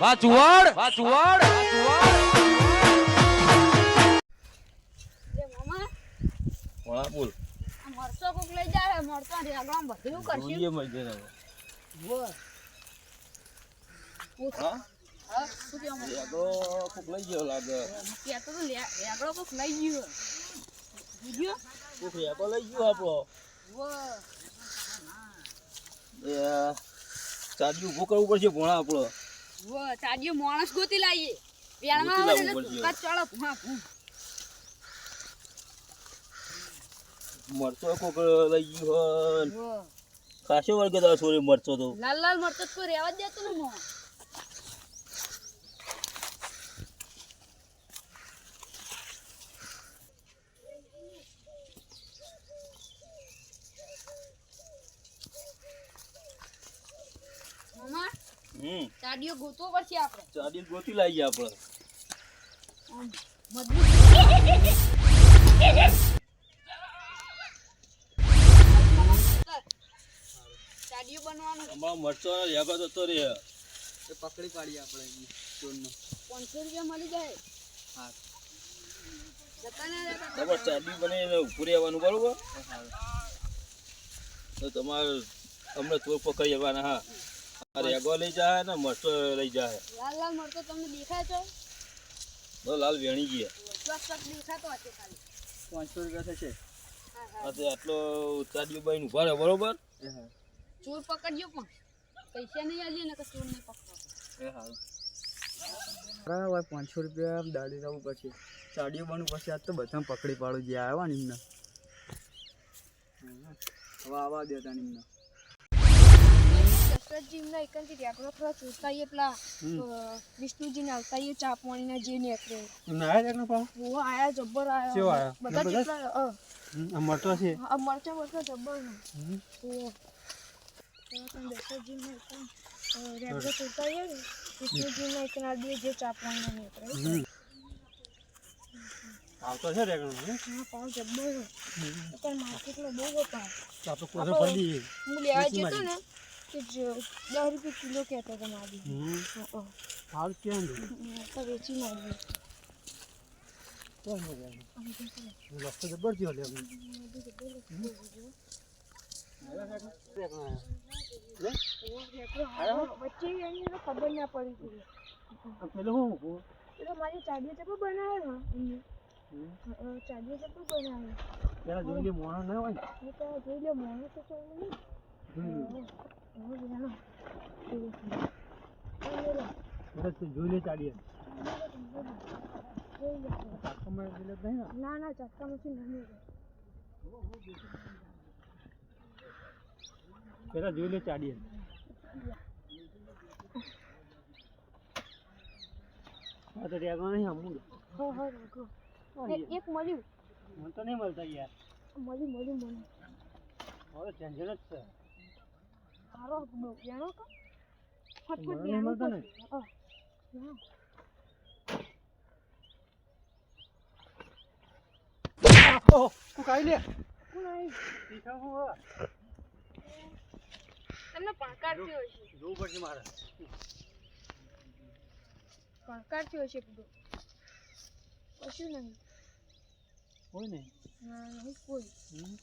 વાહ ચુવાડ વાહ ચુવાડ વાહ ચુવાડ લે મામા હા બોલ આ કોક લઈ જાય મરચો રેગડામાં બધું કરશું. જોઈએ મજે ને વો હા? હા શું કહો મને? આગળ કોક લઈ ગયો લાગે. તો લે- કોક લઈ ગયો. બીજો? કોક રેકો લઈ ગયો આપણો વો એ ચાદી ઊભો કરવું પડશે ભોણા આપણો વો માણસ ગોતી લાવીએ વેળમાં આવે એટલે મરચો કોક લઈ ગયો ખાસો વર્ગ તો છોરી મરચો તો. લાલ લાલ મરચો તો રહેવા જ દેતો ને મોં. હમ. ચાડીઓ ગોતવો પડશે આપણે. ચાદી ગોતી લાવીએ આપણે. ચાડીઓ બનવાનું. અમારો મરચો રેગો જતો રે પકડી પાડીએ આપણે ચોરનો. પાંચસો રૂપિયા મળી જાય. હા. તમારે ચાદી બને એને રહેવાનું બરોબર? તો તમારે અમને ચોર પકડી જવાના હા. રેગો લઈ જાય ને મરચો લઈ જાય લાલ લાલ મરચો તમને દેખાય છે? તો લાલ વેણી ગયા દેખાતો હશે ખાલી. પાંચસો રૂપિયા થશે. આટલો ચાદીઓ બાઈને ઊભા રહે બરોબર? એ હા. ચોર પકડજો પણ. પૈસા નહીં આલીએ ને કે ચોર નહીં પકડો. એ સારું બરાબર પાંચસો રૂપિયા દાડી જવું પછી ચાડીઓ બનવું પછી આજ તો બધા પકડી પાડો. જે આવ્યા ને એમને હવે આવા દેતા એમને દશરથજીના એકાંતિક આગળ થોડા ચોરતાઈએ પેલા વિષ્ણુજીને આવતાઈએ ચા પાણીના જે નીકળે એમને આવ્યા છે ને પાછું હું આયા જબ્બર કેવો આયા? આયા? બધા? જેટલા અ, આ છે? આ મરચા મરચા જબ્બર હમ. એકાંત, ચોરતાઈએ ને જે ચા પાણીના નીકળે આવતો છે રેગણો હા? પાવ જબ્બર અત્યારે માર્કેટમાં બહુ હતા. આપણે પોતે પડી હું લેવા જતો ને જ દસ રૂપિયા કિલો કહેતા હતા મારી હા હાલ કેમ તો વેચી મારી રસ્તો જબર થયો લે વચ્ચે એની ખબર ના પડી હતી પેલો હું મૂકું મારી ચાડીઓ ચપ્પલ બનાવે ને એમને ચાડીઓ ચપ્પલ પેલા જોઈ લે મોણો ના હોય તો જોઈ લે મોણો તો ચાલે નહીં તું ચાડીએ જોઈ લે કાકામાં પેલે નહીં ને ના ના. ચક્કામાંથી નહીં પેલા જોઈ લે ચાડીએ તો નહીં અમૂલ હા હા રાખો એક મળ્યું. મને તો નહીં મળતા યાર. મળ્યું મળ્યું મને હવે ટેન્શન જ છે. સારો હતો જાણો કા ફટફટ મને નહીં જાણો મળતો ને? હા જાણો ઓહ તું કાઈ લે કોણ આવી તીખા હું હવે તમને પાકાર હોય છે જોવું પડશે મારે પાકાર હોય છે કીધું કશું નહીં કોઈ નહીં ના નહીં કોઈ હમ.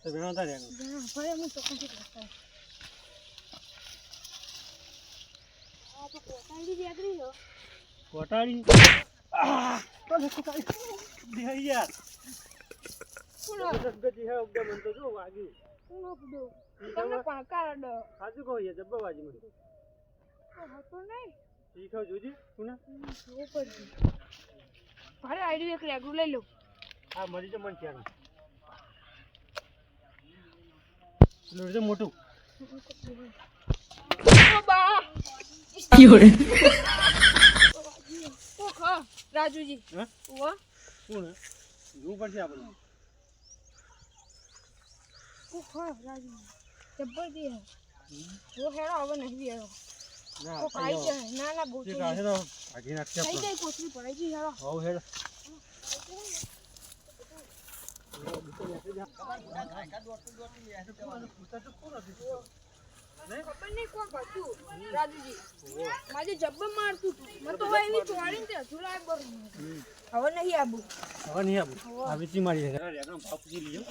તો ઘણા રેગણો જાણો ભલે હું ચોખ્ખું હે જો પડશે ભારે આઈડી એક લેગડું લઈ લો આ મરી તો મન છે મોટું. ઓ ખા રાજુજી. હે? વાહ શું ને જોવું પડશે આપણે ઓ ખા રાજુજી. જબ્બર દી હે જો હેરો હવે નહીં બેરો ના તો ખાઈ જાય. ના ના બહુ તે થઈ કાઢે તો ભાગી નાખશે થઈ આપણે. જાય કોથળી પડાઈ ગઈ હેરો હવ હેડ. ખબર નહીં કોણ હતું રાજુજી માજે જબ્બ મારતું હતું મને તો હવે એવી ચોળીને તે હજુ લાય બરું હવે નહીં આબુ હવે નહીં આબુ આ વીચી મારી પૂછી લીધો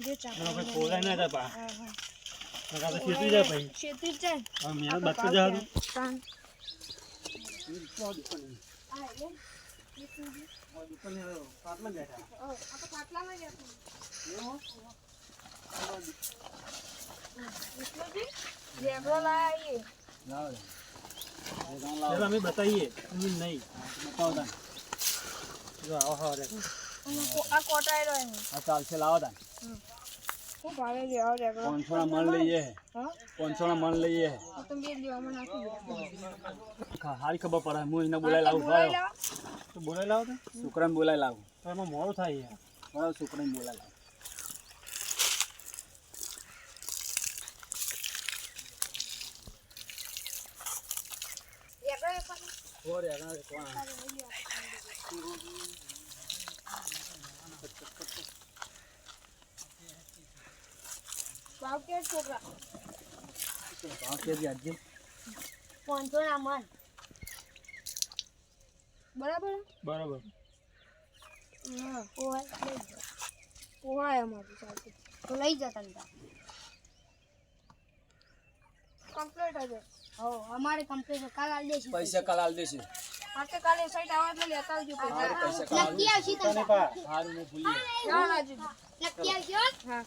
જે ચા મને કોઈ ના જાય પા હા હા તો ખેતી જાય શેતી જ જાય હવે મહેનત બાદ તો તો. તાન પાટલા બેઠા આ તો પાટલામાં જ હતું વિષ્ણુજી રેગડો લાયા આઈએ ચાલો અમે બતાવીએ નહીં બતાવો જો આવો આ આ ચાલશે લાવો પાંચસો ના મણ લઈએ પાંચસો ના લઈએ ખબર પડે હું એને બોલાવી લાવું ભાઈ બોલાવી લાવો છોકરાને બોલાવી લાવું તો એમાં મોડું થાય બરાબર છોકરાને બોલાવી લાવું એક વાર ભાવ કે છોકરા ભાવ કેજી આજજી પાંચસો ના મન બરાબર બરાબર હા પોહાય લઈ જાઓ પોહાય અમારું ચાલતું તો લઈ જતા લીધા કમ્પ્લીટ હશે હો અમારે કમ્પ્લીટ કાલ આલી દેશું. પૈસા કાલ આલ દેશે. કાલે સાઈડ આવે એટલે લેતા આવજો પૈસા. નક્કી આવશે ના નક્કી હા.